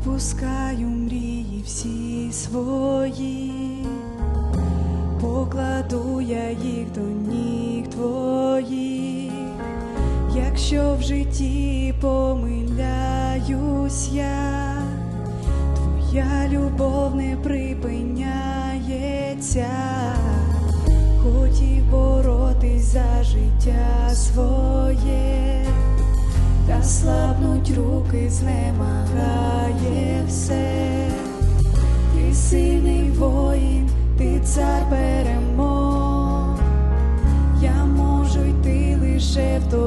Відпускаю мрії всі свої, покладу я їх до ніг твоїх, якщо в житті помиляюсь я, твоя любов не припиняється, хотів боротись за життя своє та слабнуть руки, знемагає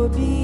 be